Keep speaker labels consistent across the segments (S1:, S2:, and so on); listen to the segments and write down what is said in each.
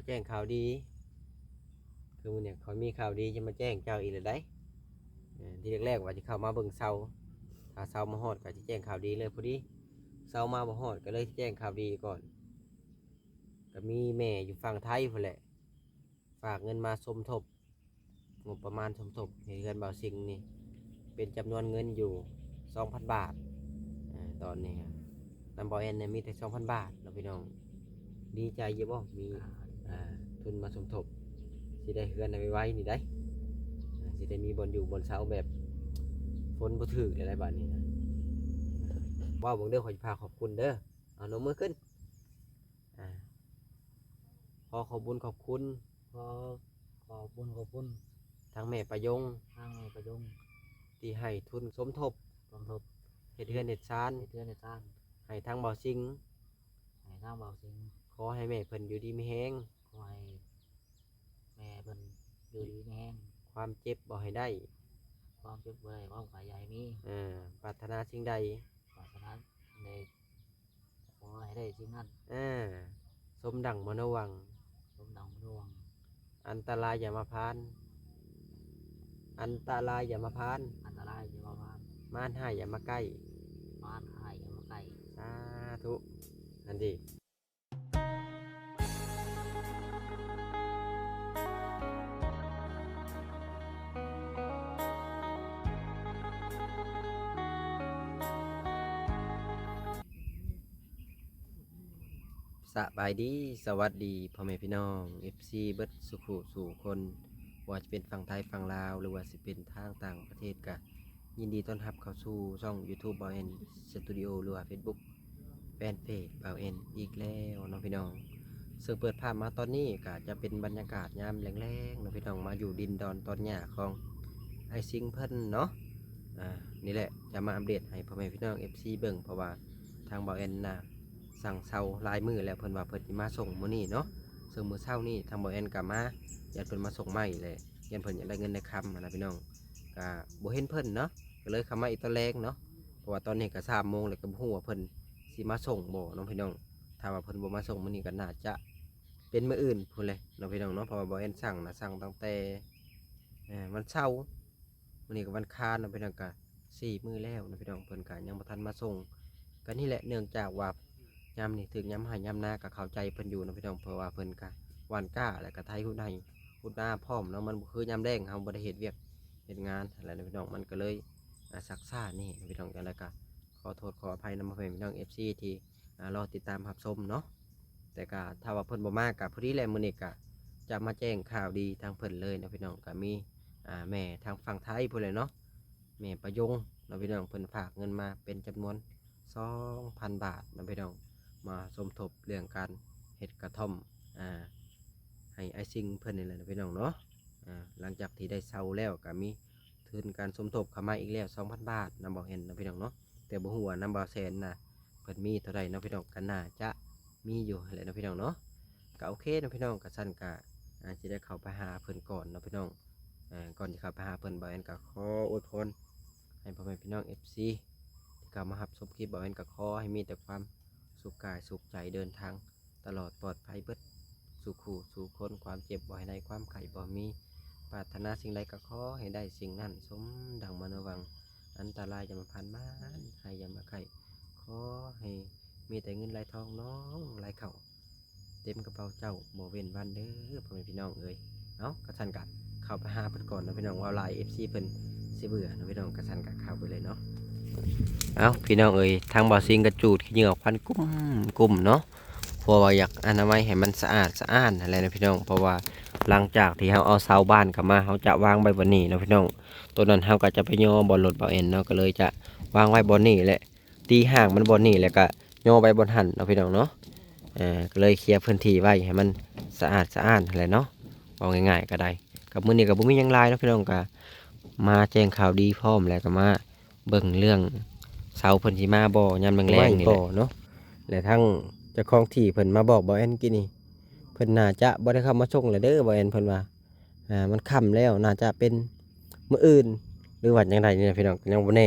S1: มาแจ้งข่าวดี คือมันเนี่ยเขามีข่าวดีจะมาแจ้งเจ้าอีกเลยได้ที่แรกๆว่าจะเข้ามาเบิ่งเสาถ้าเสามาฮอดก็จะแจ้งข่าวดีเลยพอดีเสามาบ่ฮอดก็เลยแจ้งข่าวดีก่อน ก็มีแม่อยู่ฝั่งไทยพุ่นแหละ ฝากเงินมาสมทบงบประมาณสมทบให้เงินเบาสิงนี่เป็นจำนวนเงินอยู่สองพันบาทอตอนนี้ครับนำบอเอ็นเนี่ยมีแต่สองพันบาทเราะพี่น้อง ดีใจเยอะบ่มี ทุนมาสมทบสิได้เฮือนเอาไว้ไว้นี่ได้อ่าสิได้มีบนอยู่บนเสาแบบฝนบ่ถืออะไรแบบนี้นะว่าวเบงเด้อขอพาขอบคุณเด้อเอาหนมมือขึ้นอ่าขอขอบคุญขอบคุณ
S2: ขอขอบคุณขอบคุณ
S1: ทางแม่ประยง
S2: ทางในประยง
S1: ที่ให้ทุนสมทบ
S2: สมทบ
S1: เฮ็ดเฮือนเฮ็ดซาน
S2: ในเทือนในต้าน
S1: ให้ทางเบาสิง
S2: ให้ทางเบาสิง
S1: ขอให้แม่เพิ่นอยู่ดีมีแฮง
S2: ขอให้แม่เพิ่นอยู่ดีมีแห้ง
S1: ความเจ็บบ่ให้ได้
S2: ความเจ็บบ่ได้ความขายใหญ่มี
S1: อ่าปรารถนาสิ่งใด
S2: ปรารถนาในขอให้ได้สิ่งนั้น
S1: อ่าสมดังมโนหวัง
S2: สมดังดวง
S1: อันตรายอย่ามาพาน อันตรายอย่ามาพาน
S2: อันตรายจะมาผ่าน
S1: มารหายอย่ามาใกล้
S2: บ้านหายอย่ามาไกล
S1: สาธุอันดี สบายดีสวัสดีพ่อแม่พี่น้อง FC เบิดสุขุสู่คนว่าจะเป็นฝั่งไทยฝั่งลาว หรือว่าจะเป็นทางต่างประเทศกะยินดีต้อนรับเข้าสู่ช่อง YouTube เบาเอ็นสตูดิโอหรือว่า Facebook แฟนเพจเบาเอ็นอีกแล้วเนาะพี่น้อง ซึ่งเปิดภาพมาตอนนี้ก็จะเป็นบรรยากาศยามแรงๆเนาะพี่น้องมาอยู่ดินดอนตอนหญ้าของไอซิงเพิ่นเนาะอ่านี่แหละจะมาอัปเดตให้พ่อแม่พี่น้อง FC เบิ่งเพราะว่าทางเบาเอ็นนะ สั่งเซาลายมือแล้วเพิ่นว่าเพิ่นสิมาส่งมื้อนี้เนาะซึ่งมื้อเช้านี้ทางบาเอ็นก็มายันเพิ่นมาส่งใหม่เลยยันเพิ่นอยากได้เงินในคำนะพี่น้องก็บ่เห็นเพิ่นเนาะก็เลยเข้ามาอีกตอนแรกเนาะเพราะว่าตอนนี้ก็3โมงแล้วก็บ่ฮู้ว่าเพิ่นสิมาส่งบ่น้องพี่น้องถ้าว่าเพิ่นบ่มาส่งมื้อนี้ก็น่าจะเป็นมืออื่นพูดเลยเนาะพี่น้องเนาะเพราะว่าบอเอ็นสั่งนะสั่งตั้งแต่วันเสาร์วันนี้ก็วันคานนะพี่น้องก็สี่มือแล้วเนาะพี่น้องเพิ่นก็ยังบ่ทันมาส่งก็นี่แหละเนื่องจากว่า ยามนี่ถึงยามหายามหน้าก็เข้าใจเพิ่นอยู่นะพี่น้องเพราะว่าเพิ่นก็หวานก้าแล้วก็ไทยหุ่นในหุ่นหน้าพร้อมเนาะมันคือยามแดงเฮาบ่ได้เฮ็ดเวียกเฮ็ดงานอะไรนะพี่น้องมันก็เลยอ่าซักซ่านี่เนาะพี่น้องจังไดก็ขอโทษขออภัยนำพ่อแม่พี่น้อง FC ที่อ่รอติดตามรับชมเนาะแต่ก็ถ้าว่าเพิ่นบ่มากกับพอดีแลมื้อนี้ก็จะมาแจ้งข่าวดีทางเพิ่นเลยนะพี่น้องก็มีแม่ทางฝั่งไทยพุ่นเลยเนาะแม่ประยงนะพี่น้องเพิ่นฝากเงินมาเป็นจำนวน2,000 บาทนะพี่น้อง มาสมทบเรื่องการเฮ็ดกระท่อมอ่าให้ไอซิงเพิ่นนี่แหละนะพี่น้องเนาะอ่าหลังจากที่ได้เซาแล้วก็มีทุนการสมทบเข้ามาอีกแล้ว2,000 บาทนำบ่เห็นนะพี่น้องเนาะแต่บ่ฮู้ว่านำบ่แสนนะเพิ่นมีเท่าใดเนะพี่น้องก็น่าจะมีอยู่แหละนะพี่น้องเนาะก็โอเคนะพี่น้องก็สั้นก็อาจจะได้เข้าไปหาเพิ่นก่อนนะพี่น้องอ่าก่อนจะเข้าไปหาเพิ่นบ่าวแอนก็ขออวยพรให้พ่อแม่พี่น้อง FC ที่เข้ามารับชมคลิปบ่าวแอนก็ขอให้มีแต่ความ สุขกายสุขใจเดินทางตลอดปลอดภัยเบิดสู่ขู่สู่คนความเจ็บบ่ให้ได้ความไข่บ่มีปรารถนาสิ่งใดก็ขอให้ได้สิ่งนั้นสมดังมโนวัง อันตรายจะมาพันมานให้ยามาไข่ขอให้มีแต่เงินไหลทองน้องไหลเข่าเต็มกระเป๋าเจ้าโมเวนวันเด้อพ่อแม่พี่น้องเอ้ยเอ้ากระชันกะเข้าไปหาเพิ่นก่อนนะพี่น้องว่าไลน์เอฟซีเพิ่นสิเบื่อนะพี่น้องกระชันกะเข้าไปเลยเนาะ เอาพี่น้องเอ้ยทางบ่อซิงกระจูดขี้เหงื่อพันกุ้มกุ้มเนาะเพราะว่าอยากอนามัยให้มันสะอาดสะอ้านอะไรนะพี่น้อง เพราะว่าหลังจากที่เราเอาเสาบ้านกลับมาเราจะวางไว้บนนี้นะพี่น้อง ตัวนั้นเราก็จะไปย่อบนรถเบาเอ็นเนาะก็เลยจะวางไว้บนนี้แหละตีห่างมันบนนี้แล้วก็โยไปบนหันนะพี่น้องเนาะเอ่าก็เลยเคลียร์พื้นที่ไว้ให้มันสะอาดสะอ้านอะไรเนาะเอาง่ายๆก็ได้กับมือนี้กับบุ้มียังหลายนะพี่น้องก็มาแจ้งข่าวดีพร้อมแล้วก็มา เบิ่งเรื่องเสาเพิ่นสิมาบ่ยามแรงๆนี่แหละเนาะและทั้งเจ้าของที่เพิ่นมาบอกบ่แอนกินนี่เพิ่นน่าจะบ่ได้เข้ามาส่งแล้วเด้อบ่แอนเพิ่นว่าอ่า มันค่ำแล้วน่าจะเป็นมื้ออื่น หรือว่าจังไดนี่นะพี่น้องก็ยังบ่แน่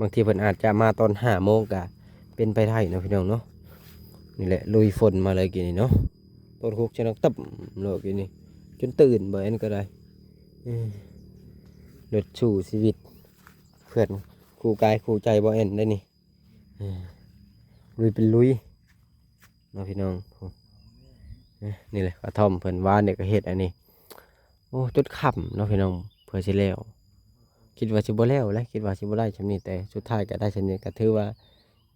S1: บางทีเพิ่นอาจจะมาตอน5โมงก็เป็นไปได้เนาะพี่น้องเนาะนี่แหละลุยฝนมาเลยกินนี่เนาะต้นคุกชนักตับโลกอยู่นี่จนตื่นบ่แอนก็ได้เออรถชูชีวิตเพื่อน คู่กายคู่ใจบ่แอนได้นี่ลุยเป็นลุยเนาะพี่น้องนี่แหละกระท่อมเพิ่นว่าเนี่ยก็เฮ็ดอันนี้โอ้จุดค่ำเนาะพี่น้องเพื่อสิแล้วคิดว่าสิบ่แล้วและคิดว่าสิบ่ได้ชำนี้แต่สุดท้ายก็ได้ชำนี้ก็ถือว่า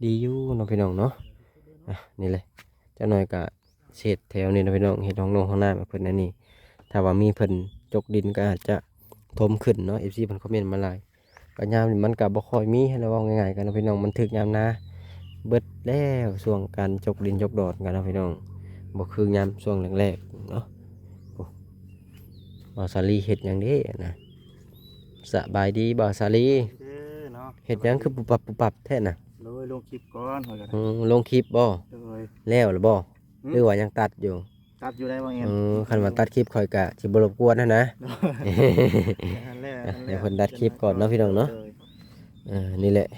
S1: ดีอยู่เนาะพี่น้องเนาะอะนี่เลยเจ้าหน่อยก็เศษแถวนี้นะพี่น้องเฮ็ดห้องนงห้องน้ำให้เพิ่นอันนี้ ถ้าว่ามีเพิ่นจกดินก็อาจจะทมขึ้นเนาะ FC เพิ่นคอมเมนต์มาหลาย ก็ยามนี้มันก็บ่ค่อยมีให้เราเว้าง่ายๆกันเนาะพี่น้องมันถึกยามนาเบิดแล้วช่วงการจกดินจกดอดกันเนาะพี่น้องบ่คือยามช่วงแรกๆเนาะบ่าวสาลีเฮ็ดหยังเด้นะสบายดีบ่าวสาลี
S3: เด้อเนาะ
S1: เฮ็ดหยังคือปุบปับปุบปับแท้น่ะ
S3: โดยลงคลิปก่อนหอยกัน
S1: อืมลงคลิปบ่
S3: โดย
S1: แล้วหรือบ่
S3: อืม
S1: หรือว่ายังตัดอยู่
S3: ตัดอยู่ได้บ่เอ็น
S1: อืมคันว่าตัดคลิปข่อยก็สิบ่รบกวนนะนะ
S3: อันแรก
S1: เดี๋ยวเพิ่นตัดคลิปก่อนเนาะพี่น้องเนาะ เออนี่แหละ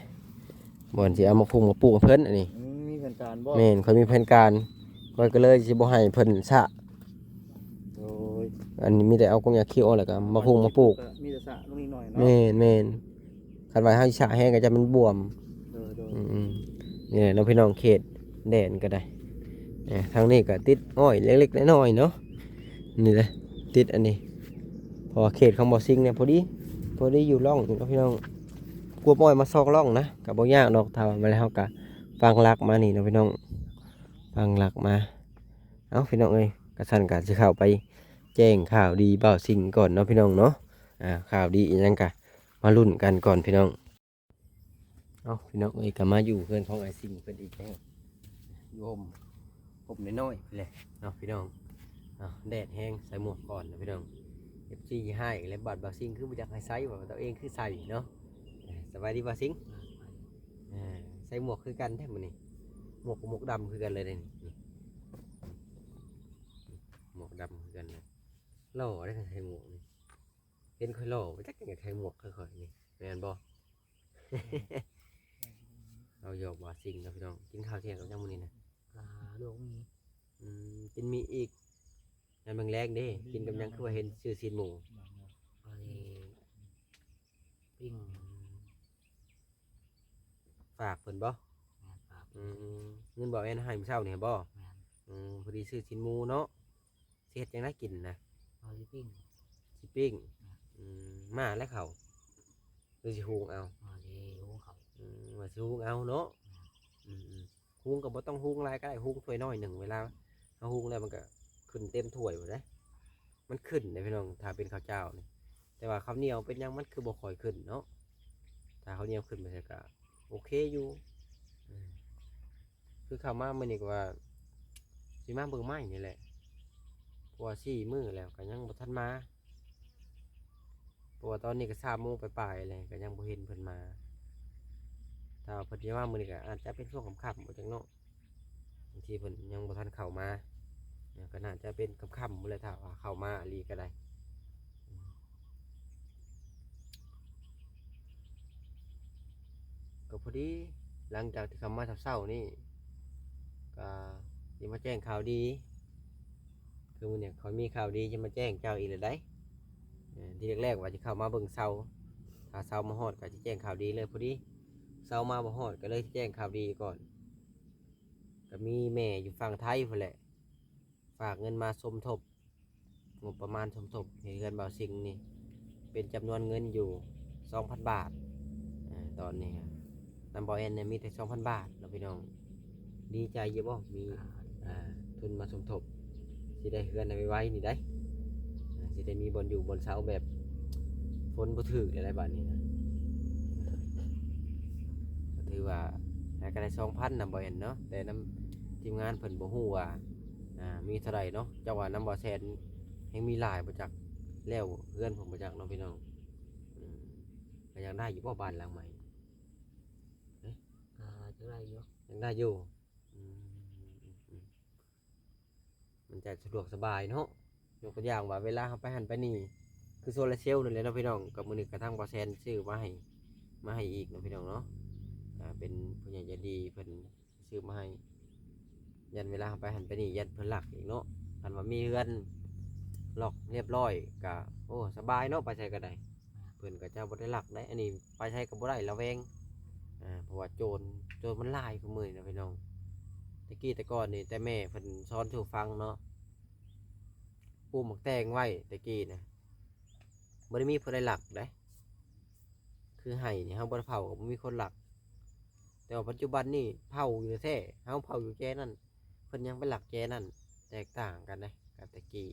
S1: บ่อนสิเอามาพุงมาปลูกให้เพิ่นอันนี้
S3: อืมมีแผนการบ่
S1: แม่นข่อยมีแผนการข่อยก็เลยสิบ่ให้เพิ่นซะ
S3: โดย
S1: อันนี้มีแต่เอากงยาเขียวแล้วก็มาพุงมาปลูก
S3: มีแต่สระลงนิดหน่อยเนาะ
S1: แม่นแม่นคันว่าเฮาสิสะแห้งก็จะมันบวม
S3: โดยโดย
S1: อืมๆนี่แหละน้องพี่น้องเขตแดนก็ได้ เอ่อทางนี้ก็ติดอ้อยเล็กๆน้อยๆเนาะนี่เลยติดอันนี้ พอเขตของบ่อซิงเนี่ยพอดีพอดีอยู่ร่องอยู่เนะพี่น้องกลัวอ้อยมาซอกร่องนะกับบ่ยากดอกถ้าวมาแล้วก็ฟังลักมานี่นะพี่น้องฟังลักมาเอ้าพี่น้องเอ้ยกระสันกะสิเข้าไปแจ้งข่าวดีบ่าซิงก่อนเนาะพี่น้องเนาะอ่าข่าวดีอีหยังกะมาลุ้นกันก่อนพี่น้องเอาพี่น้องเอ้ยก็มาอยู่เพื่อนของไอ้สิ่งเพื่อนอีกแล้วอยู่ห่ม ห่มน้อยๆไปเลยเนาะพี่น้องแดดแห้งใส่หมวกก่อนนะพี่น้องเอฟซีให้และบัตรบาซิงคือมาจากไฮไซส์ว่าตัวเองคือใส่เนาะสบายดีบาซิงใส่หมวกคือกันแท้มันนี่หมวกหมวกดำคือกันเลยนี่หมวกดำคือกันเลยหล่อได้ใส่หมวกนี่เห็นค่อยหล่อไปจักอย่างใส่หมวกค่อยๆนี่แมนบ่เราหยอกบาซิงนะพี่น้องกินข้าวเที่ยงกับยังมื้อนี้นะ
S2: ปลาลูกมี
S1: อืมกินมีอีกยามแมงแรงเด้กินกับหยังคือว่าเห็นชื่อซีนหมู
S2: พอดีปิ้ง
S1: ฝากเพิ่นบ่
S2: แมนปลา
S1: อืมเงินบ่แม่นให้มื้อเช้านี่บ่
S2: แมน
S1: อืมพอดีซื้อซีนหมูเนาะสิเฮ็ดจังไดกินนะ
S2: พอดีปิ้ง
S1: สิปิ้งอืมมาแล้วเขาหรือสิหุงเอา
S2: พอดีหูเขา
S1: อืมว่าสิหุงเอาเนาะอืมอืม หุงก็บ่ต้องหุงหลายก็ได้หุงถ้วยน้อยหนึ่งเวลาเฮาหุงแล้วมันก็ขึ้นเต็มถ้วยหมดเด้มันขึ้นเด้พี่น้องถ้าเป็นข้าวเจ้านี่แต่ว่าข้าวเหนียวเป็นยังมันคือบ่ค่อยขึ้นเนาะถ้าข้าวเหนียวขึ้นมันก็โอเคอยู่คือข้าวมามื้อนี้ก็ว่าสิมาเบิ่งไม้นี่แหละเพราะว่าสี่มือแล้วก็ยังบ่ทันมาเพราะว่าตอนนี้ก็3โมงปลายๆแล้วก็ยังบ่เห็นเพิ่นมา ถ้าว่าเพิ่นสิมามื้อนี้ก็อาจจะเป็นช่วงค่ำๆบ่จังเนาะบางทีเพิ่นยังบ่ทันเข้ามาเนี่ยก็น่าจะเป็นค่ำๆมื้อเลยถ้าว่าเข้ามาอีหลีก็ได้ก็พอดีหลังจากที่คำมาเศร้าๆนี่ก็สิมาแจ้งข่าวดี คือมันเนี่ยเขามีข่าวดีจะมาแจ้งเจ้าอีกเลยได้ที่แรกๆว่าจะเข้ามาเบิ่งเสาถ้าเสามาฮอดก็จะแจ้งข่าวดีเลยพอดี เสามาบ่ฮอดก็เลยแจ้งข่าวดีก่อนก็มีแม่อยู่ฝั่งไทยพุ่นแหละ ฝากเงินมาสมทบงบประมาณสมทบให้เงินเบาสิงนี่ เป็นจำนวนเงินอยู่ 2,000 บาทอ่าตอนนี้ครับนำบอเอ็นเนี่ยมีแต่สองพันบาทเราะพี่น้อง ดีใจเยอะบ่มีอ่าทุนมาสมทบสิได้เฮือนเอาไว้ไว้นี่ได้อ่าสิได้มีบนอยู่บนเสาแบบฝนบ่ถึกอะไรแบบนี้นะก็ ถือว่าหากันได้สองพันนำบอเอ็นเนาะแต่น้ำทีมงานเพิ่นบ่ฮู้ว่าอ่ามีเท่าไหร่เนาะเจ้าว่าน้ำบ่อแซนยังมีหลายบ่จักแล้วเฮือนผมบ่จักเนาะพี่น้องอืมก็ยังได้อยู่บ่บ้านหลังใหม่
S2: ก็จะได้อยก
S1: ยังได้อยู่อืมอืมมันจะสะดวกสบายเนาะยกตัวอย่างว่าเวลาเขาไปหันไปนี่คือโซลาร์เซลล์นั่นแหละเนาะพี่น้องกับมือหนึ่งกระทั่งบอแซนซื้อมาให้มาให้อีกเนาะพี่น้องเนาะ อ่าเป็นผู้ใหญ่ใจดีเพิ่นซื้อมาให้ยันเวลาไปหันไปนี่ยันเพิ่นหลักอีกเนาะคันว่ามีเฮือนล็อกเรียบร้อยก็โอ้สบายเนาะไปใช้ก็ได้เพิ่นก็จะบ่ได้หลักได้อันนี้ไปใช้ก็บ่ได้ระแวงอ่าเพราะว่าโจรโจรมันหลายกว่ามื้อนะพี่น้องตะกี้แต่ก่อนนี่แต่แม่เพิ่นสอนสู่ฟังเนาะปูหมักแตงไว้ตะกี้นะบ่ได้มีผู้ใดหลักได้คือไห้นี่เฮาบ่ได้เผาก็บ่มีคนหลัก แต่ว่าปัจจุบันนี่เผาอยู่แท้เฮาเผาอยู่แค่นั้นเพิ่นยังไปหลักแค่นั้นแตกต่างกันนะกับตะกี้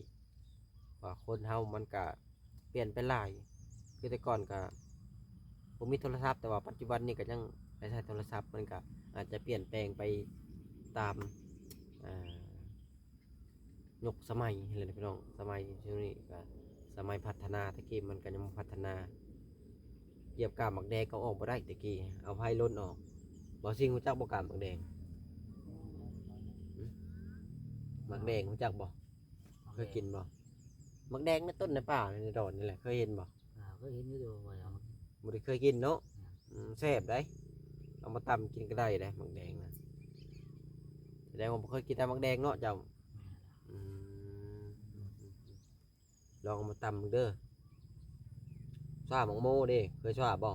S1: ว่าคนเฮามันก็เปลี่ยนไปหลาย คือแต่ก่อนก็บ่มีโทรศัพท์แต่ว่าปัจจุบันนี่ก็ยังไปใช้โทรศัพท์มันก็อาจจะเปลี่ยนแปลงไปตามอ่ายกสมัยเลยนะพี่น้องสมัยช่วงนี้ก็สมัยพัฒนาตะกี้มันก็ยังพัฒนาเหยียบกาบหมักแดงก็ออกบ่ได้ตะกี้เอาไผ่ล้นออก บ่ซิงรู้จักบ่กามหมักแดงหึหมักแดงรู้จักบ่เคยกินบ่หมักแดงในต้นในป่าในดอนนี่แหละเคยเห็นบ่
S2: อ่าก็เห็นอยู่ตัวว่าเอามา
S1: บ่ได้เคยกินเนาะอืมแซ่บได้เอามาตำกินก็ได้ได้หมักแดงนะแสดงว่าบ่เคยกินแต่หมักแดงเนาะเจ้าอืมลองเอามาตำมึงเด้อซ่าหมักโมเด้เคยซ่าบ่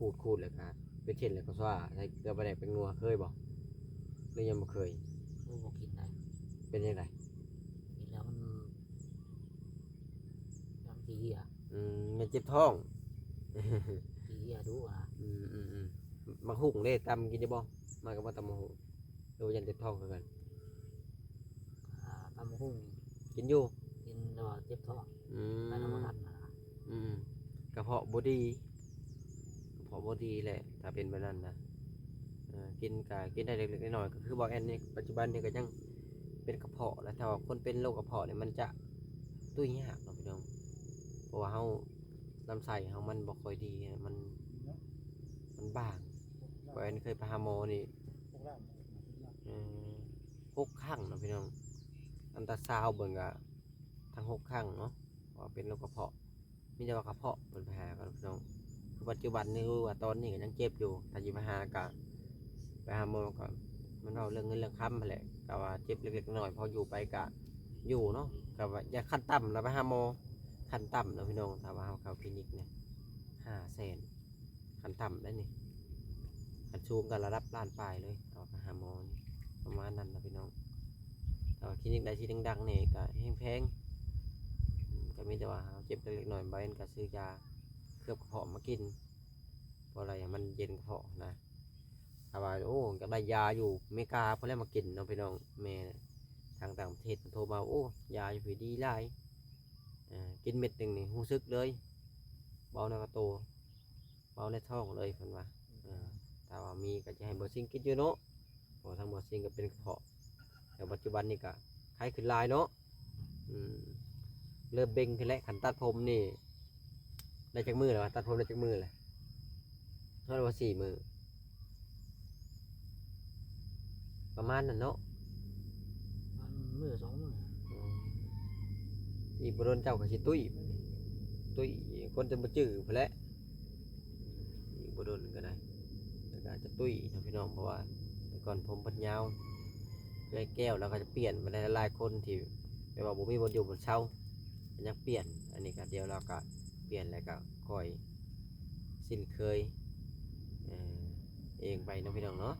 S1: ขูดขูดเลยครับเป็นเช่นเลยก็ซ่าใส่เกลือไปแดกเป็นงัวเคยบ่หรือยังบ่เคย
S2: โอ้บ่กินได้
S1: เป็นยังไง
S2: กินแล้วมันยังขี้เหี้ย
S1: อืมมันเจ็บท้อง
S2: ขี้เหี้ยดูอะ
S1: อืมอืมอืมมักหุ่งเด้ตำกินได้บ่มากับว่าตำมักหุ่งดูยันเจ็บท้องคือกัน
S2: อ่าตำหุ่ง
S1: กินอยู่
S2: กินแล้วเจ็บท้อง
S1: อืม
S2: ไปน้ำมันนะ
S1: อืมกระเพาะบดี กระเพาะบดีแหละ ถ้าเป็นแบบนั้นนะกินกะกินได้เล็กๆน้อยๆก็คือบอกแอนนี่ปัจจุบันนี่ก็ยังเป็นกระเพาะแล้วถ้าว่าคนเป็นโรคกระเพาะเนี่ยมันจะตุ้ยยากเนาะพี่น้องเพราะว่าเฮาลำไส้เฮามันบ่ค่อยดีมันมันบางบอแอนเคยไปหาหมอนี่หกข้างเนาะพี่น้องอันตราซาวเบิ่งอะทั้งหกข้างเนาะว่าเป็นโรคกระเพาะมีแต่ว่ากระเพาะเป็นปัญหากันพี่น้อง ปัจจุบันนี่รู้ว่าตอนนี้ก็ยังเจ็บอยู่ถ้าอยู่ไปหากะไปหาหมอก็มันเอาเรื่องเงินเรื่องคำมาแหละก็ว่าเจ็บเล็กๆน้อยๆพออยู่ไปกะอยู่เนาะก็ว่าอย่าขั้นต่ำเราไปหาหมอขั้นต่ำนะพี่น้องถ้าว่าเราเข้าคลินิกเนี่ยห้าแสนขั้นต่ำได้นี่ขั้นสูงกันระดับล้านปลายเลยเอาไปหาหมอนี่ประมาณนั้นนะพี่น้องแต่ว่าคลินิกใดที่ดังๆเนี่ยก็แพงๆก็มีแต่ว่าเจ็บเล็กๆหน่อยๆใบมันก็ซื้อยา เคลือบกระเพาะมากิน เพราะอะไรอะมันเย็นกระเพาะนะถ้าว่าโอ้ก็ได้ยาอยู่อเมริกาเพอแล้วมากินน้องพี่น้องแม่ทางต่างประเทศโทรมาโอ้ยาอยู่ดีหลายอ่ากินเม็ดหนึ่งนี่รู้สึกเลยเบาในกระโตเบาในท้องเลยเพิ่นว่าอ่าถ้าว่ามีก็จะให้บอร์ซิงกินอยู่เนาะเพราะทางบอร์ซิงก็เป็นกระเพาะแต่ปัจจุบันนี่ก็ไข้ขึ้นลายเนาะเริ่มเบ่งขึ้นแล้วขันตัดผมนี่ ได้จากมือแล้ววะตัดผมได้จากมือเลยเท่าไหร่ว่าสี่มือ ประมาณนั้นเนาะ
S2: มันมือสองมือ
S1: อืมอีกบโดนเจ้าก็สิตุ้ยตุ้ยคนจะมาจื้อพอแหล้วอีกบโดนก็ได้แล้วก็อาจจะตุ้ยนะพี่น้องเพราะว่า แต่ก่อนผมปัญญาวแก้แก้วแล้วก็จะเปลี่ยนไปหลายๆคนที่แบบว่าบ่มีบนอยู่บนเช่ามันยังเปลี่ยน อันนี้ก็เดียวเราก็เปลี่ยนแล้วก็ค่อยสิ้นเคยเองไปเนาะพี่น้องเนาะ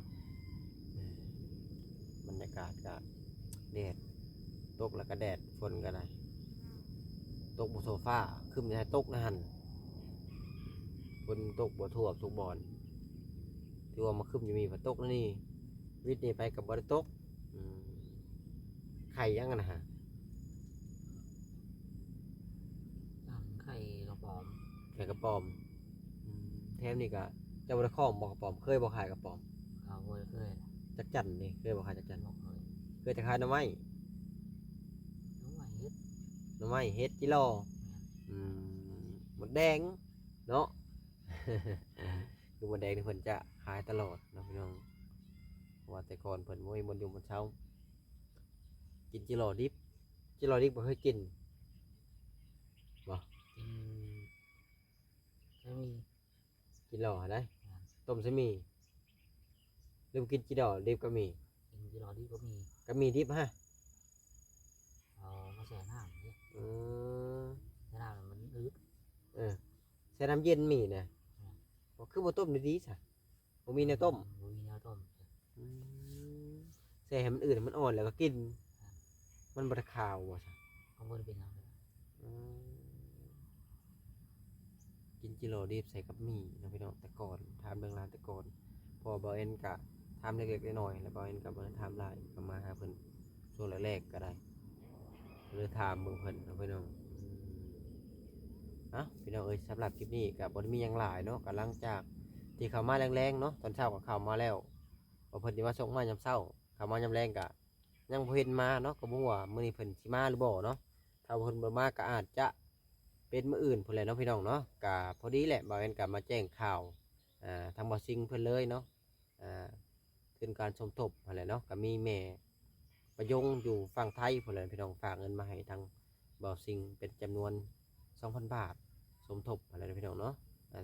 S1: บรรยากาศก็แดดตกแล้วก็แดดฝนก็ได้ตกบนโซฟาขึ้นในตกนะหันฝนตกบนทั่วทุกบอนที่ว่ามาขึ้นอยู่มีฝนตกแล้วนี่วิทย์นี่ไปกับบริตกไข่ยังกันนะฮะ
S2: ตั้งไข่กระป๋อม
S1: ขายกระป๋อมอืมแถมนี่ก็เจ้าบริข้อมบอกกระป๋อมเคยบอกขายกระป๋อม
S2: เอาไว้เคย
S1: จักจันนี่เคยบอกขายจักจัน
S2: บอกเคย
S1: เคยจะขายหน่อไม้
S2: น้องใหม่เฮ็ด
S1: หน่อไม้เฮ็ดจิโลอืมหมดแดงเนาะ คือหมดแดงนี่เพิ่นจะขายตลอดเนาะพี่น้องเพราะว่าแต่ก่อนเพิ่นบ่มีบนอยู่บนเช้า กินจิโลดิบจิโลดิบบ่เคยกิน
S2: กินใช่มี
S1: กินหล่อได้ ต้มซะมีลืมกินจิโลดิบก็มี
S2: กินที่รอดีก็มี
S1: กก็มีดิบฮะ
S2: เอามาแช่น้ำนี่
S1: อืม
S2: แช่น้ำมันอึด
S1: เออใส่น้ำเย็นมีนะ
S2: อืม
S1: บ่คือบ่ต้มดีๆซะบ่มีแนวต้ม
S2: บ่มีแนวต้ม
S1: อืมใส่ให้มันอื่นให้มันอ่อนแล้วก็กิน มันบ่ได้ขาวบ่ซะ
S2: เอาบ่ได้เป็นหยังเลย
S1: อืม กินจิโร่ดิบใส่กับหมี่นะพี่น้องแต่ก่อนทำเรื่องราวแต่ก่อน พอบ่เอ็นกะทำเล็กๆน้อยๆแล้วบ่เอ็นก็บ่ได้ทำลายก็มาหาเพิ่นช่วงแรกๆก็ได้เลยถามเบิ่งเพิ่นนะพี่น้องอะพี่น้องเอ้ยสำหรับคลิปนี้ก็บ่ได้มียังหลายเนาะก็หลังจากที่เขามาแรงๆเนาะตอนเช้าก็เขามาแล้วว่าเพิ่นสิมาส่งมายามเช้าเขามายามแรงก็ยังบ่เห็นมาเนาะก็บ่ว่ามื้อนี้เพิ่นสิมาหรือบ่เนาะถ้าเพิ่นบ่มาก็อาจจะ เป็นมื้ออื่นพุ่นแหละเนาะพี่น้องเนาะก็พอดีแหละบ่าวแอนก็มาแจ้งข่าวอ่าทางบ่ซิงเพิ่นเลยเนาะอ่าขึ้นการสมทบอะไรเนาะก็มีแม่ประยงอยู่ฝั่งไทยพุ่นแหละพี่น้องฝากเงินมาให้ทางบ่าวซิงเป็นจำนวน 2,000 บาท สมทบอะไรนะพี่น้องเนาะ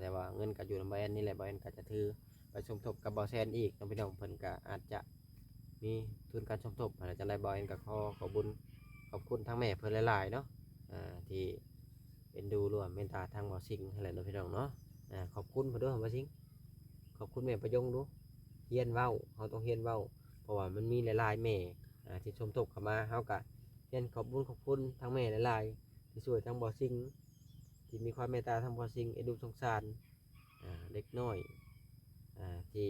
S1: แต่ว่าเงินก็อยู่ในบแอนนี่แหละบแอนก็จะถือไปสมทบกับบ่าวแซนอีกเน้องพี่น้องเพิ่นก็อาจจะมีทุนการสมทบอะไรจังไดบ่าวแอนก็ขอขอบุญขอบคุณทางแม่เพิ่นหลายๆเนาะอ่าที่ เป็นดูรวมเมตตาทางบ่าวซิงอะไรเนาะพี่น้องเนาะอ่าขอบคุณเพิ่นด้วยบ่าวซิงขอบคุณแม่ประยงดูเฮียนเว้าเขาต้องเฮียนเว้า เพราะว่ามันมีหลายๆแม่อ่าที่ชมทบเข้ามาเขาก็เฮียนขอบคุญขอบคุณทั้งแม่หลายๆที่ช่วยทั้งบ่อซิงที่มีความเมตตาทั้งบ่อซิงเอ็ดูสงสารอ่าเด็กน้อยอ่าที่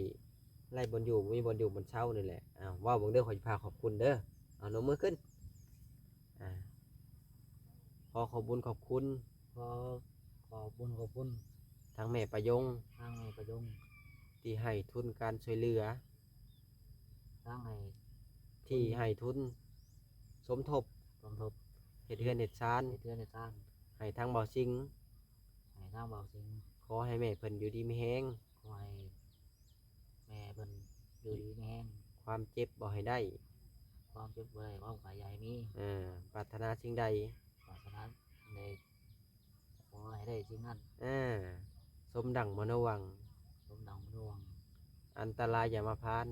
S1: ไล่บนอยู่มีบนอยู่บนเช่านี่แหละอ้าวว่าเบิ่งเด้อขอสิพาขอบคุณเด้อเอานมมือขึ้นอ่าขอขอบคุญขอบคุณ
S2: ขอขอบคุญขอบคุณ
S1: ทั้งแม่ประยง
S2: ทางให้ประยง
S1: ที่ให้ทุนการช่วยเหลือ
S2: ทางให้
S1: ที่ให้ทุน สมทบ
S2: สมทบ
S1: เฮ็ดเฮือนเฮ็ดซาน
S2: ให้เทือนให้สร้าง
S1: ให้ทางบ่อซิง
S2: ให้ทางเบาสิง
S1: ขอให้แม่เพิ่นอยู่ดีมีแฮง
S2: ขอให้แม่เพิ่นอยู่ดีมีแห้ง
S1: ความเจ็บบ่ให้ได้
S2: ความเจ็บบ่ได้ความขายใหญ่มี
S1: เอ่าปรารถนาสิ่งใด
S2: ปรารถนาในข อให้ได้สิ่งนั้น
S1: อ่าสมดังมโนวัง
S2: สมดังร่วง
S1: อันตรายอย่ามาพาน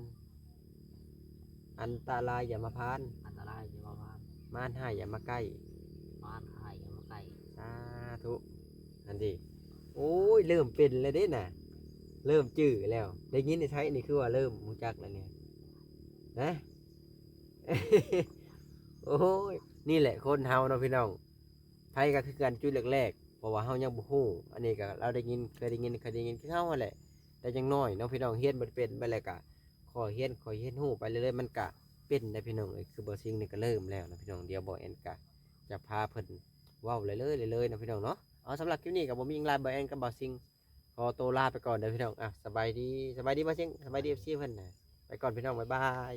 S1: อันตรายอย่ามาพาน
S2: อันตรายจะมาผ่าน
S1: มารหายอย่ามาใกล้
S2: มารหายอย่ามาใกล้
S1: สาธุอันดีโอ้ยเริ่มเป็นแล้วเด้น่ะ เริ่มจื้อแล้วได้ยินได้ใช้นี่คือว่าเริ่มมูจักแล้วเนี่ยนะโอ้ยนี่แหละคนเฮาเนาะพี่น้องไผก็คือการจุดแรกๆเพ ราะว่าเฮายังบ่ฮู้อันนี้ก็เราได้ยินเคยได้ยินเคยได้ยินคือเฮาหั่นแหละแต่ยังน้อยเนาะพี่น้องเฮียนบ่เป็นไปแล้วก็ขอเฮียนขอเฮียนฮู้ไปเรื่อยๆมันก็เป็นได้พี่น้องเอ้ยคือบ่ซิงนี่ก็เริ่มแล้วนะพี่น้องเดี๋ยวบ่แอนก็จะพาเพิ่นเว้าเลยๆเลยๆนะพี่น้องเนาะเอาสำหรับคลิปนี้ก็บ่มีหยังหลายบ่แอนกับบ่ซิงขอตัวลาไปก่อนเด้อพี่น้องอะสบายดีสบายดีบ่ซิงสบายดี FC เพิ่นน่ะไปก่อนพี่น้องบ๊ายบาย